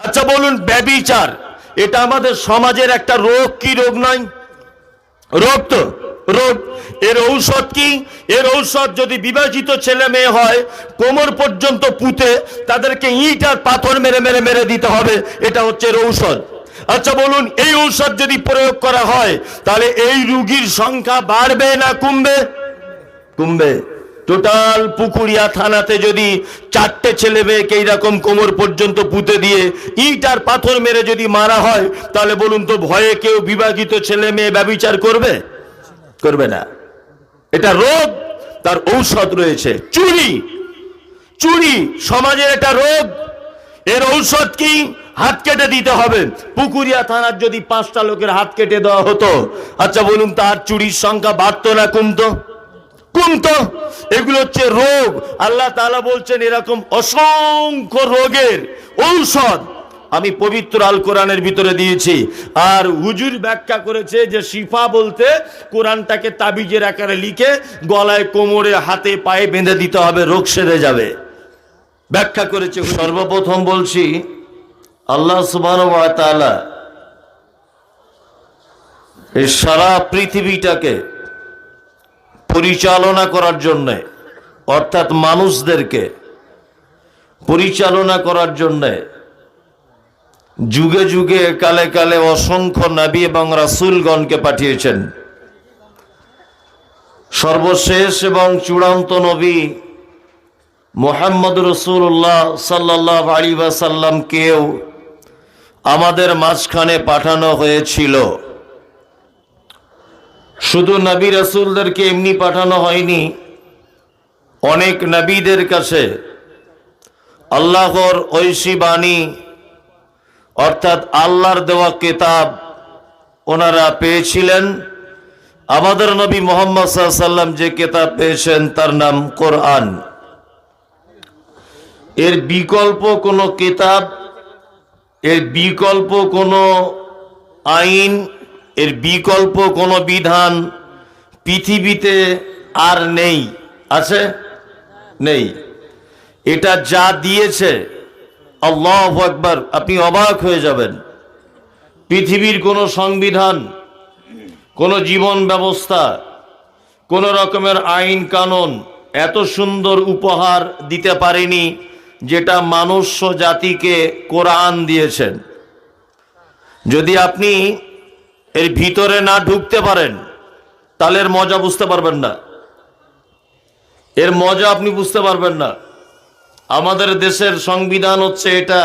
আচ্ছা বলুন, ব্যবিচার। এটা আমাদের সমাজের একটা রোগ, কি রোগ নয়? রোগ তো, রোগ। এর ঔষধ কি? এর ঔষধ যদি বিবাহিত ছেলে মেয়ে হয়, কোমর পর্যন্ত পুঁতে, তাদেরকে ইট আর পাথর মেরে মেরে মেরে দিতে হবে, এটা হচ্ছে এর ঔষধ। আচ্ছা বলুন, এই ঔষধ যদি প্রয়োগ করা হয়, তাহলে এই রুগীর সংখ্যা বাড়বে না কমবে? কমবে। টোটাল পুকুরিয়া থানাতে যদি চারটে ছেলে মেয়েকে এইরকম কোমর পর্যন্ত পুঁতে দিয়ে ইট আর পাথর মেরে যদি মারা হয়, তাহলে বলুন তো ভয়ে কেউ বিবাহিত ছেলে মেয়ে ব্যবচার করবে? করবে না। এটা রোগ, তার ঔষধ রয়েছে। চুরি চুরি সমাজের এটা রোগ। এর ঔষধ কি? হাত কেটে দিতে হবে। পুকুরিয়া থানার যদি পাঁচটা লোকের হাত কেটে দেওয়া হতো আচ্ছা বলুন তার চুরির সংখ্যা বাড়তো না, কমতো? কমতো এগুলো হচ্ছে রোগ। আল্লাহ তাআলা বলছেন, এরকম অসংখ্য রোগের ঔষধ আমি পবিত্র আল কোরআনের ভিতরে দিয়েছি। আর হুজুর ব্যাখ্যা করেছে যে, শিফা বলতে কোরআনটাকে তাবিজের আকারে লিখে গলায়, কোমরে, হাতে, পায়ে বেঁধে দিতে হবে, রোগ সেরে যাবে। ব্যাখ্যা করেছে সর্বপ্রথম বলছি, আল্লাহ সুবাহ এই সারা পৃথিবীটাকে পরিচালনা করার জন্যে, অর্থাৎ মানুষদেরকে পরিচালনা করার জন্যে যুগে যুগে কালে কালে অসংখ্য নবী এবং রাসুলগণকে পাঠিয়েছেন। সর্বশেষ এবং চূড়ান্ত নবী মোহাম্মদ রসুল্লাহ সাল্লাহ আলী সাল্লামকেও আমাদের মাঝখানে পাঠানো হয়েছিল। শুধু নবী রাসুলদেরকে এমনি পাঠানো হয়নি, অনেক নবীদের কাছে আল্লাহর ঐশী বাণী, অর্থাৎ আল্লাহর দেওয়া কেতাব ওনারা পেয়েছিলেন। আমাদের নবী মোহাম্মদ সাল্লাম যে কেতাব পেয়েছেন, তার নাম কোরআন। এর বিকল্প কোনো কেতাব, এর বিকল্প কোনো আইন এর বিকল্প কোনো বিধান পৃথিবীতে আর নেই। আছে? নেই। এটা যা দিয়েছে, আল্লাহ একবার আপনি অবাক হয়ে যাবেন। পৃথিবীর কোনো সংবিধান, কোনো জীবন ব্যবস্থা, কোনো রকমের আইন কানুন এত সুন্দর উপহার দিতে পারেনি যেটা মানুষ্য জাতিকে কোরআন দিয়েছেন। যদি আপনি এর ভিতরে না ঢুকতে পারেন, তাহলে এর মজা বুঝতে পারবেন না। এর মজা আপনি বুঝতে পারবেন না। আমাদের দেশের সংবিধান হচ্ছে এটা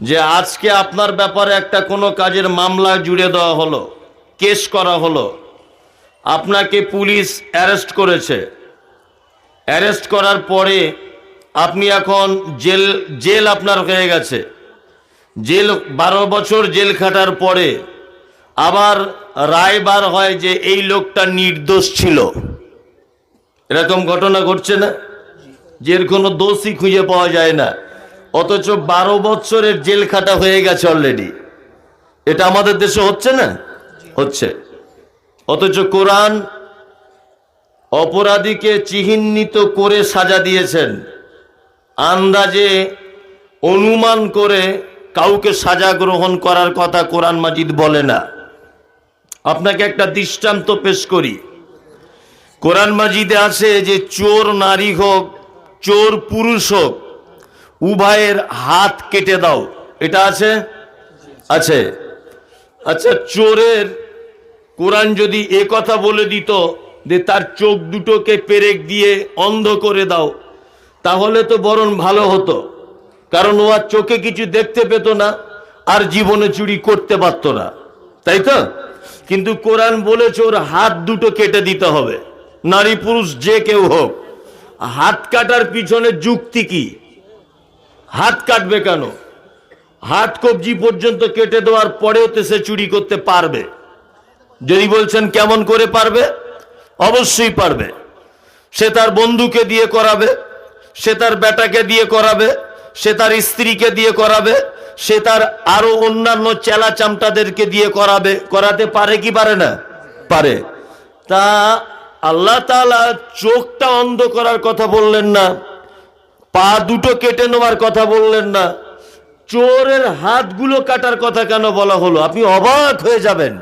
যে আজকে আপনার ব্যাপারে একটা কোনো কাজের মামলা জুড়ে দেওয়া হলো, কেস করা হলো। আপনাকে পুলিশ অ্যারেস্ট করেছে। অ্যারেস্ট করার পরে আপনি এখন জেল জেল আপনার হয়ে গেছে। জেল, বারো বছর জেল খাটার পরে আবার রায় বার হয় যে এই লোকটা নির্দোষ ছিল। এরকম ঘটনা ঘটছে না? যে কোনো দোষই খুঁজে পাওয়া যায় না। অথচ বারো বছরের জেল খাটা হয়ে গেছে অলরেডি এটা আমাদের দেশে হচ্ছে না? হচ্ছে। অথচ কোরআন অপরাধীকে চিহ্নিত করে সাজা দিয়েছেন। আন্দাজে অনুমান করে কাউকে সাজা গ্রহণ করার কথা কোরআন মাজিদ বলে না। আপনাকে একটা দৃষ্টান্ত পেশ করি। কোরআন মাজিদে আছে যে চোর নারী হোক, চোর পুরুষ হোক, উভয়ের হাত কেটে দাও। এটা আছে? আছে। আচ্ছা চোরের কোরআন যদি এ কথা বলে দিত যে তার চোখ দুটোকে পেরেক দিয়ে অন্ধ করে দাও, তাহলে তো বরং ভালো হতো। কারণ ও আর চোখে কিছু দেখতে পেত না, আর জীবনে চুরি করতে পারতো না। তাই তো? কিন্তু কোরআন বলেছে ওর হাত দুটো কেটে দিতে হবে। নারী পুরুষ যে কেউ হোক। হাত কাটার পিছনে যুক্তি কি? হাত কাটবে কেন? হাত কবজি পর্যন্ত কেটে দেওয়ার পরেও তো সে চুরি করতে পারবে। যদি বলছেন কেমন করে পারবে? অবশ্যই পারবে। সে তার বন্ধুকে দিয়ে করাবে, সে তার বেটাকে দিয়ে করাবে, সে তার স্ত্রীকে দিয়ে করাবে সে তার আরও অন্যান্য চেলা চামটাদেরকে দিয়ে করাবে, করাতে পারে কি পারে না? পারে। তা আল্লাহ তাআলা চোখটা অন্ধ করার কথা বললেন না, পা দুটো কেটে নেওয়ার কথা বললেন না, চোরের হাতগুলো কাটার কথা কেন বলা হলো? আপনি অবাক হয়ে যাবেন।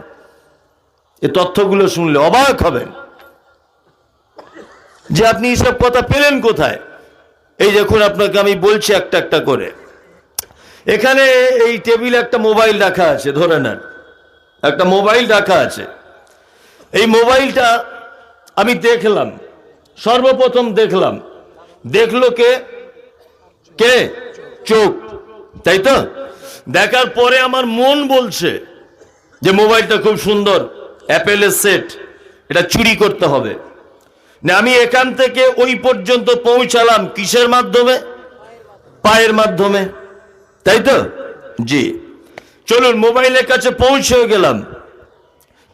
এ তথ্যগুলো শুনলে অবাক হবেন। যে আপনি এসব কথা পেলেন কোথায়? এই দেখুন, আপনাকে আমি বলছি একটা একটা করে। এখানে এই টেবিলে একটা মোবাইল রাখা আছে, ধরে নেন। একটা মোবাইল রাখা আছে। এই মোবাইলটা আমি দেখলাম, সর্বপ্রথম দেখলাম। দেখল কে? কে? চোখ। তাই তো? দেখার পরে আমার মন বলছে যে মোবাইলটা খুব সুন্দর, অ্যাপেলের সেট, এটা চুরি করতে হবে। না, আমি এখান থেকে ওই পর্যন্ত পৌঁছালাম কিসের মাধ্যমে? পায়ের মাধ্যমে। তাই তো? জি। চলুন, মোবাইলের কাছে পৌঁছে গেলাম।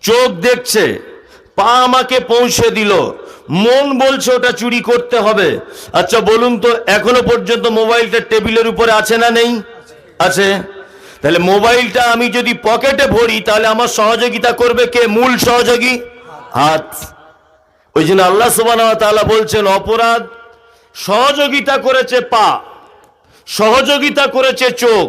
চোখ দেখছে, পা আমাকে পৌঁছে দিল। মন বলছে ওটা চুরি করতে হবে। আচ্ছা বলুন তো, এখনও পর্যন্ত মোবাইলটা টেবিলের উপরে আছে না নেই? আছে। তাহলে মোবাইলটা আমি যদি পকেটে ভরি, তাহলে আমার সহযোগিতা করবে কে? মূল সহযোগী? হাত। ওই জন্য আল্লাহ সুবাহ বলছেন, অপরাধ সহযোগিতা করেছে পা। সহযোগিতা করেছে চোখ,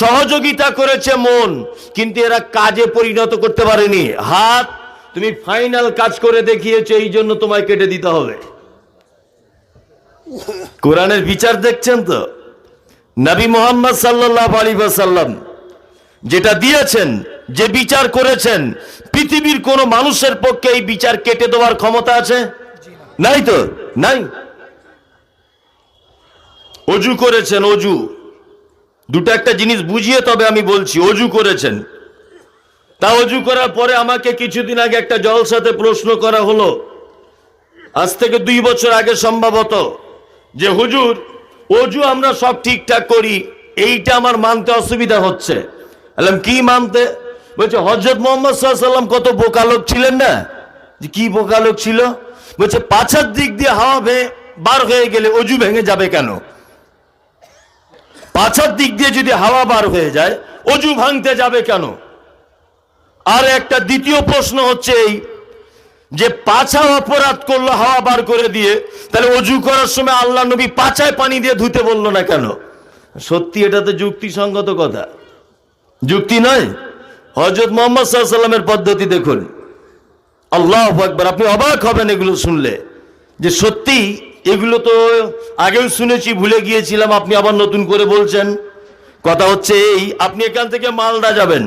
সহযোগিতা করেছে মন, কিন্তু এরা কাজে পরিণত করতে পারেনি। হাত, তুমি ফাইনাল কাজ করে দেখিয়েছো, এই জন্য তোমায় কেটে দিতে হবে। কোরআনের বিচার দেখছেন তো? নবী মোহাম্মদ সাল্লাহ আলী সাল্লাম যেটা দিয়েছেন, যে বিচার করেছেন, পৃথিবীর কোন মানুষের পক্ষে এই বিচার কেটে দেওয়ার ক্ষমতা আছে? নাই তো? নাই? অজু করেছেন, অজু। দুটো একটা জিনিস বুঝিয়ে তবে আমি বলছি, অজু করেছেন। তা অজু করার পরে আমাকে কিছুদিন আগে একটা জলসাতে প্রশ্ন করা হলো। আজ থেকে দুই বছর আগে সম্ভবত যে, হুজুর, অজু আমরা সব ঠিকঠাক করি, এইটা আমার মানতে অসুবিধা হচ্ছে। কি মানতে? বলছে হজরত মোহাম্মদ সাল্লাম কত বোকা লোক ছিলেন না? যে, কি বোকা লোক ছিল? বলছে, পাছার দিক দিয়ে হাওয়া ভে, বার হয়ে গেলে অজু ভেঙে যাবে কেন? পাছার দিক দিয়ে যদি হাওয়া বার হয়ে যায়, অজু ভাঙতে যাবে কেন? আর একটা দ্বিতীয় প্রশ্ন হচ্ছে এই, যে পাছা অপরাধ করল হাওয়া বার করে দিয়ে, তাহলে অজু করার সময় আল্লাহ নবী পাছায় পানি দিয়ে ধুতে বলল না কেন? সত্যি এটা তো যুক্তিসঙ্গত কথা। যুক্তি নয়? হজরত মোহাম্মদ সাল্লামের পদ্ধতি দেখুন। আল্লাহ একবার আপনি অবাক হবেন এগুলো শুনলে। যে সত্যি এগুলো তো আগেও শুনেছি, ভুলে গিয়েছিলাম, আপনি আবার নতুন করে বলছেন। কথা হচ্ছে এই, আপনি এখান থেকে মালদা যাবেন।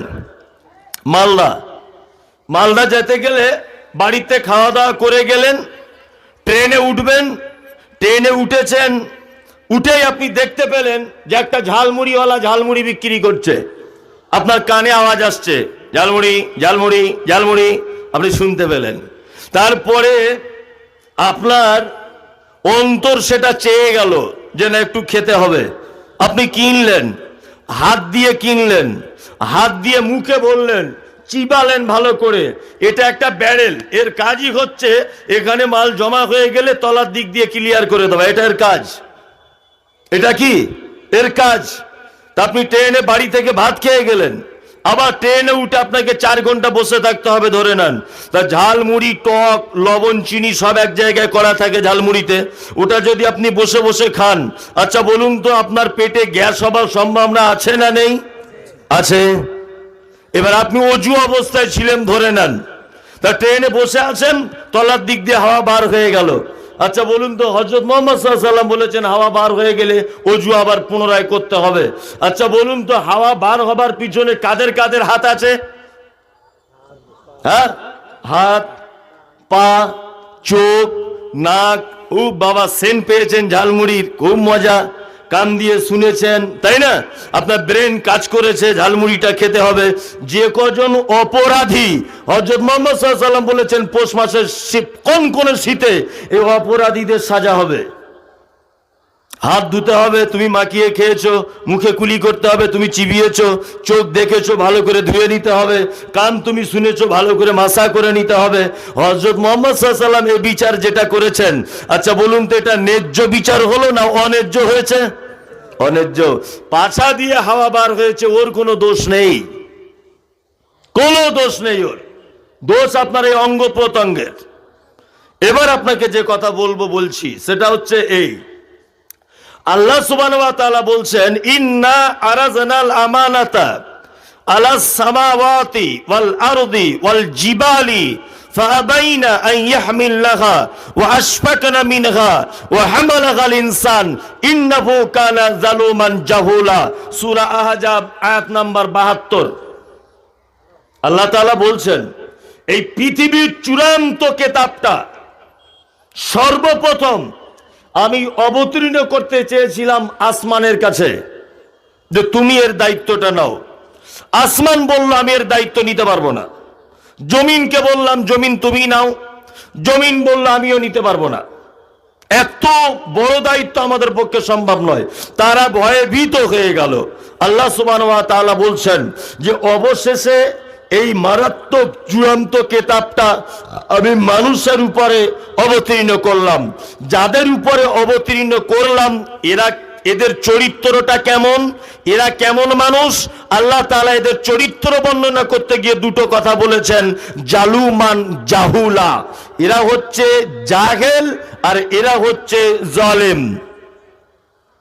মালদা। মালদা যেতে গেলে বাড়িতে খাওয়া দাওয়া করে গেলেন, ট্রেনে উঠবেন, ট্রেনে উঠেছেন, উঠেই আপনি দেখতে পেলেন যে একটা ঝালমুড়িওয়ালা ঝালমুড়ি বিক্রি করছে। আপনার কানে আওয়াজ আসছে, ঝালমুড়ি ঝালমুড়ি ঝালমুড়ি, আপনি শুনতে পেলেন। তারপরে আপনার অন্তর সেটা চেয়ে গেল যে না, একটু খেতে হবে। আপনি কিনলেন, হাত দিয়ে কিনলেন, হাত দিয়ে মুখে বললেন, চিবালেন ভালো করে। এটা একটা ব্যারেল, এর কাজই হচ্ছে এখানে মাল জমা হয়ে গেলে তলার দিক দিয়ে ক্লিয়ার করে দেওয়া। এটা এর কাজ। এটা কি? এর কাজ। তা আপনি ট্রেনে বাড়ি থেকে ভাত খেয়ে গেলেন। আবার ট্রেনে উঠে আপনাকে চার ঘণ্টা বসে থাকতে হবে, ধরে নেন। তা ঝালমুড়ি, টক, লবণ, চিনি সব এক জায়গায় করা থাকে ঝালমুড়িতে। ওটা যদি আপনি বসে বসে খান আচ্ছা বলুন তো আপনার পেটে গ্যাস হবার সম্ভাবনা আছে না নেই? আছে। এবার আপনি অজু অবস্থায় ছিলেন, ধরে নেন। তা ট্রেনে বসে আছেন, তলার দিক দিয়ে হাওয়া বার হয়ে গেল। আচ্ছা বলুন তো হজরত মোহাম্মদ বলেছেন হাওয়া বার হয়ে গেলে অজু আবার পুনরায় করতে হবে। আচ্ছা বলুন তো, হাওয়া বার হবার পিছনে কাদের কাদের হাত আছে? হ্যাঁ? হাত, পা, চোখ, নাক ও বাবা, সেন পেয়েছেন ঝালমুড়ির, খুব মজা। কান দিয়ে শুনেছেন, তাই না? আপনার ব্রেন কাজ করেছে, ঝালমুড়িটা খেতে হবে। যে কজন অপরাধী হজরত মোহাম্মদ সাল্লাম বলেছেন, পৌষ মাসের কোন কোন শীতে এই অপরাধীদের সাজা হবে? হাত ধুতে হবে, তুমি মাখিয়ে খেয়েছো, মুখে কুলি করতে হবে, তুমি চিবিয়েছো, চোখ দেখেছ, ভালো করে ধুয়ে নিতে হবে, কান তুমি শুনেছো, ভালো করে মাসা করে নিতে হবে। হজরত মোহাম্মদ সাল্লাম এই বিচার যেটা করেছেন আচ্ছা বলুন তো এটা ন্যায্য বিচার হলো না অন্যায্য হয়েছে? অন্যায্য। পাছা দিয়ে হাওয়া বার হয়েছে, ওর কোনো দোষ নেই। কোনো দোষ নেই ওর। দোষ আপনার এই অঙ্গ প্রত্যঙ্গের এবার আপনাকে যে কথা বলব বলছি, সেটা হচ্ছে এই। আল্লাহ সুবহানাহু ওয়া তাআলা বলছেন ইন্না আরাজনাল আমানাতা আলা সামাওয়াতি ওয়াল আরদি ওয়াল জিবালি فأبين أن يحملنها وأشفقن منها وحملها الإنسان إنه كان ظلوما جهولا সূরা আহজাব আয়াত নাম্বার 72 আল্লাহ তাআলা বলছেন এই পৃথিবীর চূড়ান্ত কেতাবটা সর্বপ্রথম আমি অবতীর্ণ করতে চেয়েছিলাম আসমানের কাছে যে তুমি এর দায়িত্বটা নাও। আসমান বলল, আমি এর দায়িত্ব নিতে পারব না। জমিনকে বললাম, জমিন তুমি নাও। জমিন বলল, আমিও নিতে পারব না। এত বড় দায়িত্ব আমাদের পক্ষে সম্ভব নয়। তারা ভয়ে ভীত হয়ে গেল। আল্লাহ তাআলা বলছেন যে, অবশেষে এই মারাত্মক চূড়ান্ত কেতাবটা আমি মানুষের উপরে অবতীর্ণ করলাম। যাদের উপরে অবতীর্ণ করলাম, এরা এদের চরিত্রটা কেমন? এরা কেমন মানুষ? আল্লাহ তাআলা এদের চরিত্র বর্ণনা করতে গিয়ে দুটো কথা বলেছেন, জালুমান জাহুলা। এরা হচ্ছে জাহেল আর এরা হচ্ছে জলেম।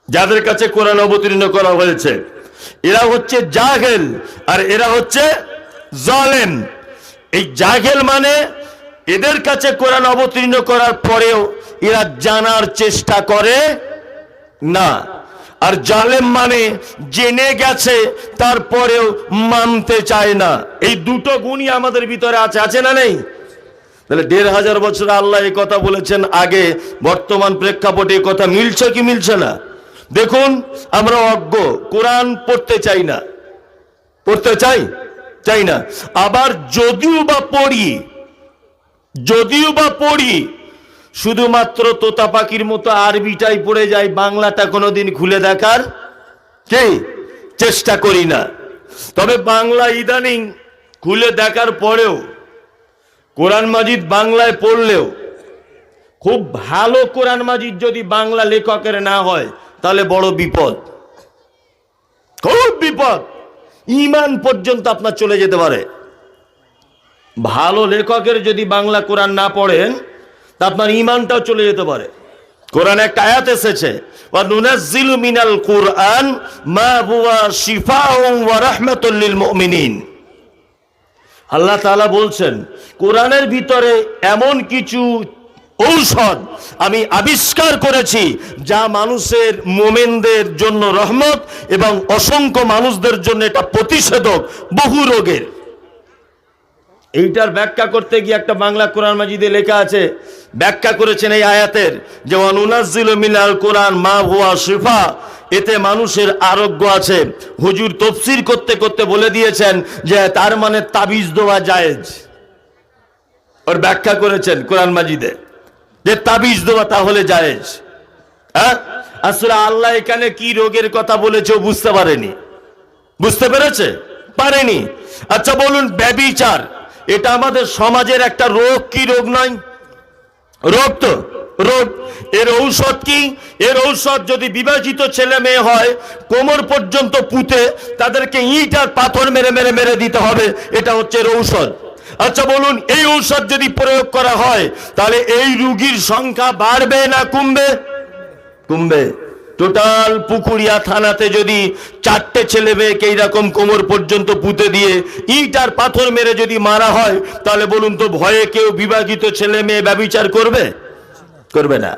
যাদের কাছে কোরআন অবতীর্ণ করা হয়েছে, এরা হচ্ছে জাহেল আর এরা হচ্ছে জলেম। এই জাহেল মানে এদের কাছে কোরআন অবতীর্ণ করার পরেও এরা জানার চেষ্টা করে না। আর জালেম মানে জেনে গেছে, তারপরেও মানতে চায় না। এই দুটো গুণই আমাদের ভিতরে আছে আছে না নেই? তাহলে দেড় হাজার বছর আল্লাহ এই কথা বলেছেন, আগে বর্তমান প্রেক্ষাপটে এই কথা মিলছে কি মিলছে না? দেখুন, আমরা অজ্ঞ, কোরআন পড়তে চাই না। পড়তে চাই? চাই না। আবার যদিও বা পড়ি, যদিও বা পড়ি, শুধুমাত্র তোতা পাখির মতো আরবিটাই পড়ে যায় বাংলাটা কোনোদিন খুলে দেখার কে? চেষ্টা করি না। তবে বাংলা ইদানিং খুলে দেখার পরেও, কোরআন মাজিদ বাংলায় পড়লেও, খুব ভালো কোরআন মাজিদ যদি বাংলা লেখকের না হয়, তাহলে বড় বিপদ। খুব বিপদ। ইমান পর্যন্ত আপনার চলে যেতে পারে। ভালো লেখকের যদি বাংলা কোরআন না পড়েন, তা আপনার ইমানটাও চলে যেতে পারে। কোরআন একটা আয়াত এসেছে মিনাল কুরআন মা আল্লাহ বলছেন, কোরআনের ভিতরে এমন কিছু ঔষধ আমি আবিষ্কার করেছি যা মানুষের মোমেনদের জন্য রহমত এবং অসংখ্য মানুষদের জন্য এটা প্রতিষেধক বহু রোগের। এইটার ব্যাখ্যা করতে গিয়ে একটা বাংলা কোরআন মাজিদে লেখা আছে, ব্যাখ্যা করেছেন এই আয়াতের যে অনুনাজিল মিনাল কোরআন মা হুয়া শিফা এতে মানুষের আরোগ্য আছে। হুজুর তফসির করতে করতে বলে দিয়েছেন যে, তার মানে তাবিজ দেওয়া জায়েজ। ওর ব্যাখ্যা করেছেন কোরআন মাজিদে। যে তাবিজ দেওয়া তাহলে জায়েজ। হ্যাঁ? আসলে আল্লাহ এখানে কি রোগের কথা বলেছে ও বুঝতে পারেনি। বুঝতে পেরেছে? পারেনি। আচ্ছা বলুন, ব্যবিচার, এটা আমাদের সমাজের একটা রোগ কি রোগ নয়? রোগ তো, রোগ। এর ঔষধ কি? এর ঔষধ যদি বিভাজিত ছেলে মেয়ে হয়, কোমর পর্যন্ত পুঁতে, তাদেরকে ইট আর পাথর মেরে মেরে মেরে দিতে হবে। এটা হচ্ছে এর ঔষধ। আচ্ছা বলুন, এই ঔষধ যদি প্রয়োগ করা হয়, তাহলে এই রুগীর সংখ্যা বাড়বে না কমবে? কমবে। টোটাল পুকুরিয়া থানাতে যদি চারটে ছেলে মেয়েকে এইরকম কোমর পর্যন্ত পুঁতে দিয়ে ইট আর পাথর মেরে যদি মারা হয়, তাহলে বলুন তো ভয়ে কেউ বিভাজিত ছেলে মেয়ে ব্যবচার করবে? করবে না।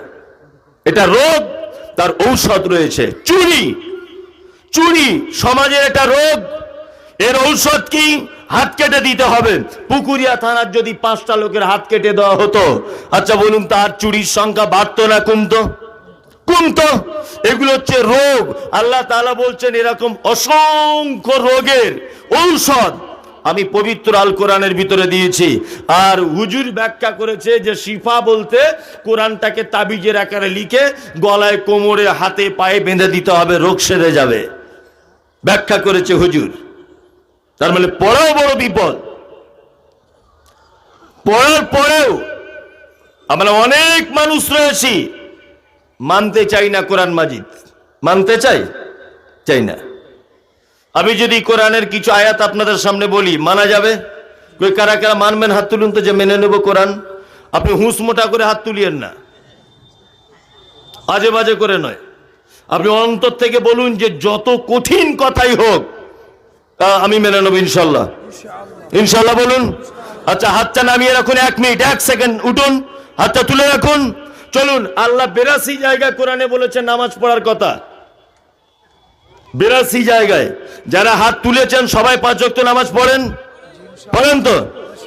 এটা রোগ, তার ঔষধ রয়েছে। চুরি! চুরি! সমাজের এটা রোগ। এর ঔষধ কি? হাত কেটে দিতে হবে। পুকুরিয়া থানার যদি পাঁচটা লোকের হাত কেটে দেওয়া হতো আচ্ছা বলুন তার চুরির সংখ্যা বাড়তো না, কমতো? কমতো? এগুলো হচ্ছে রোগ। আল্লাহ তাআলা বলছেন এরকম অসংখ্য রোগের ঔষধ আমি পবিত্র আল কোরআনের ভিতরে দিয়েছি। আর হুজুর ব্যাখ্যা করেছে যে শিফা বলতে কোরআনটাকে তাবিজের আকারে লিখে গলায়, কোমরে, হাতে, পায়ে বেঁধে দিতে হবে, রোগ সেরে যাবে। ব্যাখ্যা করেছে হুজুর। তার মানে পড়াও বড় বিপদ। পড়ার পরেও আমরা অনেক মানুষ রয়েছি, মানতে চাই না কোরআন মাজিদ। মানতে চাই? চাই না। আমি যদি কোরআনের কিছু আয়াত আপনাদের সামনে বলি, মানা যাবে? কই, কারা কারা মানবেন, হাত তুলুন তো যে মেনে নেব কোরআন। আপনি হুঁস মোটা করে হাত তুলিয়েন না। আজে বাজে করে নয়। আপনি অন্তর থেকে বলুন যে যত কঠিন কথাই হোক তা আমি মেনে নেব ইনশাল্লাহ। ইনশাল্লাহ বলুন। আচ্ছা হাতটা নামিয়ে রাখুন এক মিনিট, এক সেকেন্ড, উঠুন, হাতটা তুলে রাখুন। চলুন, আল্লাহ বেরাসি জায়গায় কোরআনে বলেছেন নামাজ পড়ার কথা। বেরাসি জায়গায়। যারা হাত তুলেছেন, সবাই পাঁচ ওয়াক্ত নামাজ পড়েন? পড়েন তো?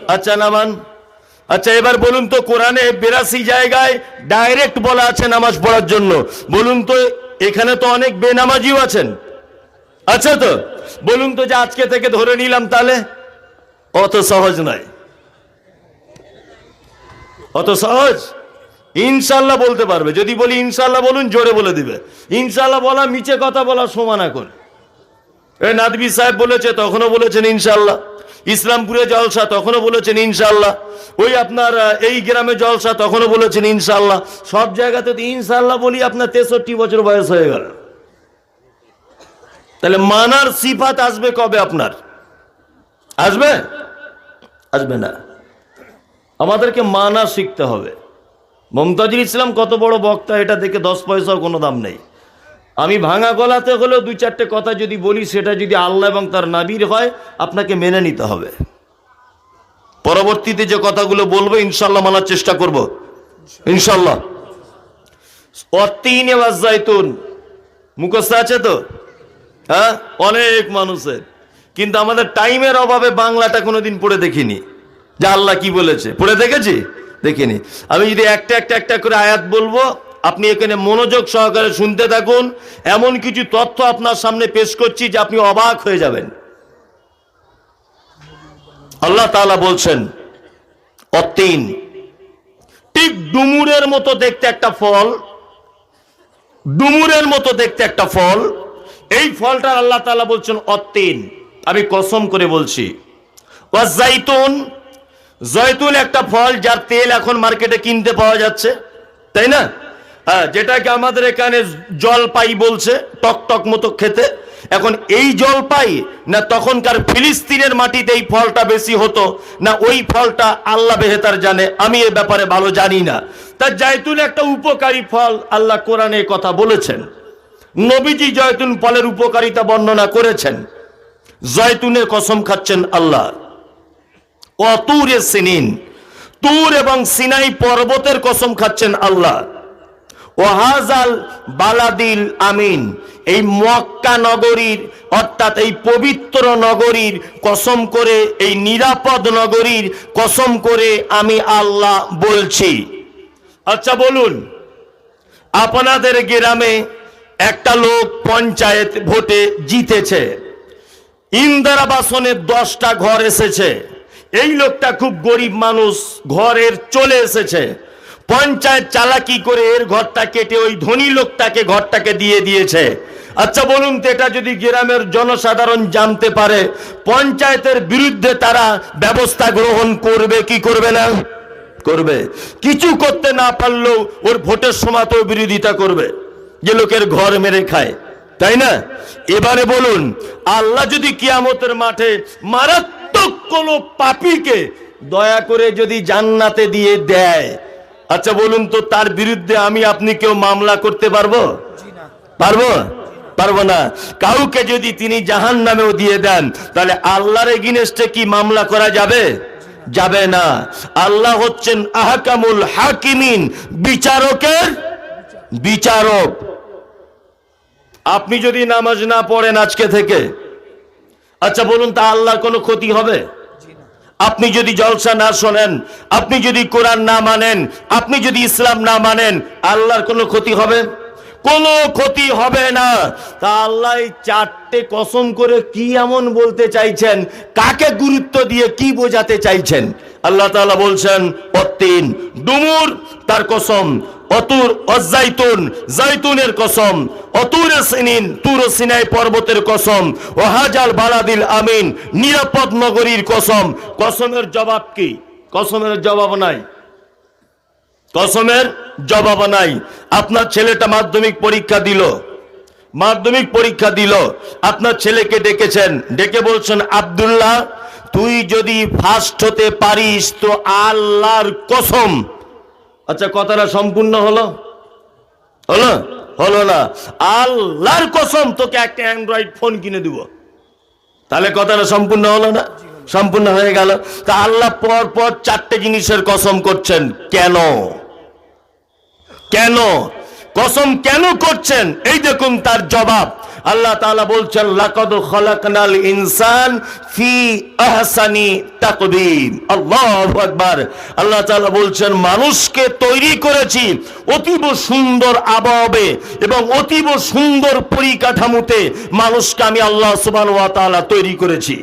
আচ্ছা নামান। আচ্ছা এবার বলুন তো, কোরআনে বেরাসি জায়গায় ডাইরেক্ট বলা আছে নামাজ পড়ার জন্য। বলুন তো, এখানে তো অনেক বেনামাজিও আছেন। আচ্ছা তো? বলুন তো যে আজকে থেকে ধরে নিলাম তাহলে। অত সহজ নয়। অত সহজ? ইনশাল্লাহ বলতে পারবে। যদি বলি ইনশাল্লাহ বলুন, জোরে বলে দিবে। ইনশাল্লাহ বলা মিচে কথা বলা সমান এখন। এ নাদবি সাহেব বলেছে, তখনও বলেছেন ইনশাল্লাহ ইসলামপুরে জলসা, তখনও বলেছেন ইনশাল্লাহ ওই আপনার এই গ্রামে জলসা, তখনও বলেছেন ইনশাল্লাহ সব জায়গাতে তো ইনশাল্লাহ বলি আপনার তেষট্টি বছর বয়স হয়ে গেল। তাহলে মানার সিফাত আসবে কবে আপনার? আসবে? আসবে না। আমাদেরকে মানা শিখতে হবে। মমতাজুল ইসলাম কত বড় বক্তা, এটা দেখে দশ পয়সাও কোনো দাম নেই। আমি ভাঙা গলাতে হলেও দুই চারটে কথা যদি বলি, সেটা যদি আল্লাহ এবং তার নাবির হয়, আপনাকে মেনে নিতে হবে। পরবর্তীতে যে কথাগুলো বলব ইনশাল্লাহ মানার চেষ্টা করব। ইনশাল্লাহ অতিন এবার জাইতুন মুখস্থ আছে তো? হ্যাঁ? অনেক মানুষের। কিন্তু আমাদের টাইমের অভাবে বাংলাটা কোনোদিন পড়ে দেখিনি। যে আল্লাহ কি বলেছে? পড়ে দেখেছি? দেখিনি। আমি যদি একটা একটা একটা করে আয়াত বলব, আপনি এখানে মনোযোগ সহকারে শুনতে থাকুন। এমন কিছু তথ্য আপনার সামনে পেশ করছি যে আপনি অবাক হয়ে যাবেন। আল্লাহ তাআলা বলছেন, অতিন, ঠিক ডুমুরের মতো দেখতে একটা ফল, ডুমুরের মতো দেখতে একটা ফল এই ফলটা আল্লাহ তাআলা বলছেন অত্তিন। আমি কসম করে বলছি। জয়তুন একটা ফল যার তেল এখন মার্কেটে কিনতে পাওয়া যাচ্ছে, তাই না? হ্যাঁ যেটাকে আমাদের এখানে জলপাই বলছে, টক টক মতো খেতে। এখন এই জলপাই না তখনকার ফিলিস্তিনের মাটিতে এই ফলটা বেশি হতো, না ওই ফলটা আল্লাহ বেহেতার জানে। আমি এ ব্যাপারে ভালো জানি না। তা জায়তুন একটা উপকারী ফল আল্লাহ কোরআনে কথা বলেছেন। নবীজি জয়তুন ফলের উপকারিতা বর্ণনা করেছেন। জয়তুনের কসম খাচ্ছেন আল্লাহ। অতুরে সিনিন, তুর এবং সিনাই পর্বতের কসম খাচ্ছেন আল্লাহ। ওহাজাল বালাদিল আমিন, এই মক্কা নগরীর অর্থাৎ এই পবিত্র নগরীর কসম করে, এই নিরাপদ নগরীর কসম করে আমি আল্লাহ বলছি। আচ্ছা বলুন, আপনাদের গ্রামে একটা লোক পঞ্চায়েত ভোটে জিতেছে। ইন্দিরা বাসনের দশটা ঘর এসেছে। এই লোকটা খুব গরিব মানুষ, ঘরের চলে এসেছে। পঞ্চায়েত চালাকি করে এর ঘরটা কেটে ওই ধনী লোকটাকে ঘরটাকে দিয়ে দিয়েছে। আচ্ছা বলুন তো এটা যদি গ্রামের জনসাধারণ জানতে পারে, পঞ্চায়েতের বিরুদ্ধে তারা ব্যবস্থা গ্রহণ করবে কি করবে না? করবে। কিছু করতে না পারলেও ওর ভোটের সময় তো বিরোধিতা করবে। যে লোকের ঘর মেরে খায় তাই না? এবারে বলুন আল্লাহ যদি কিয়ামতের মাঠে মারাত্মক কোন পাপীকে দয়া করে যদি জান্নাতে দিয়ে দেয় আচ্ছা বলুন তো তার বিরুদ্ধে আমি আপনি কেউ মামলা করতে পারব? পারব? পারব না। কাউকে যদি তিনি জাহান নামেও দিয়ে দেন তাহলে আল্লাহর এগিনেস্টে কি মামলা করা যাবে? যাবে না। আল্লাহ হচ্ছেন আহকামুল হাকিমিন বিচারকের বিচারক। আপনি যদি নামাজ না পড়েন আজকে থেকে আচ্ছা বলুন তা আল্লাহর কোনো ক্ষতি হবে? আপনি যদি জলসা না শোনেন, আপনি যদি কোরআন না মানেন, আপনি যদি ইসলাম না মানেন, আল্লাহর কোনো ক্ষতি হবে? কোনো ক্ষতি হবে না। তা আল্লাহ চারটে কসম করে কি এমন বলতে চাইছেন? কাকে গুরুত্ব দিয়ে কি বোঝাতে চাইছেন? আল্লাহ বলছেন ডুমুর, তার কসম। অতুর অজাইতুন, জাইতুনের কসম, অতুরে সিনিন, তুর সিনাই পর্বতের কসম ও হাজাল বালাদিল আমিন, নিরাপদ নগরীর কসম। কসমের জবাব কি? কসমের জবাব নাই। কসমের জবাব নাই। আপনার ছেলেটা মাধ্যমিক পরীক্ষা দিল। মাধ্যমিক পরীক্ষা দিল। আপনার ছেলেকে ডেকেছেন। ডেকে বলছেন, আব্দুল্লাহ, তুই যদি ফার্স্ট হতে পারিস তো আল্লাহর কসম। আচ্ছা কথাটা সম্পূর্ণ হলো? হলো? হলো না। আল্লাহর কসম, তোকে একটা অ্যান্ড্রয়েড ফোন কিনে দিব। তাহলে কথাটা সম্পূর্ণ হলো না? সম্পূর্ণ হয়ে গেল। তা আল্লাহ পর পর চারটে জিনিসের কসম করছেন। কেন? কেন? কসম কেন করছেন? এই দেখুন তার জবাব। আল্লাহ তাআলা বলছেন, লাকাদ খলাকনাল ইনসান ফি আহসানি তাকবীম আল্লাহু আকবার। আল্লাহ তাআলা বলছেন, মানুষকে তৈরি করেছি অতীব সুন্দর আবহে এবং অতীব সুন্দর পরিকাঠামোতে মানুষকে আমি আল্লাহ সুবহানাহু ওয়া তাআলা তৈরি করেছি।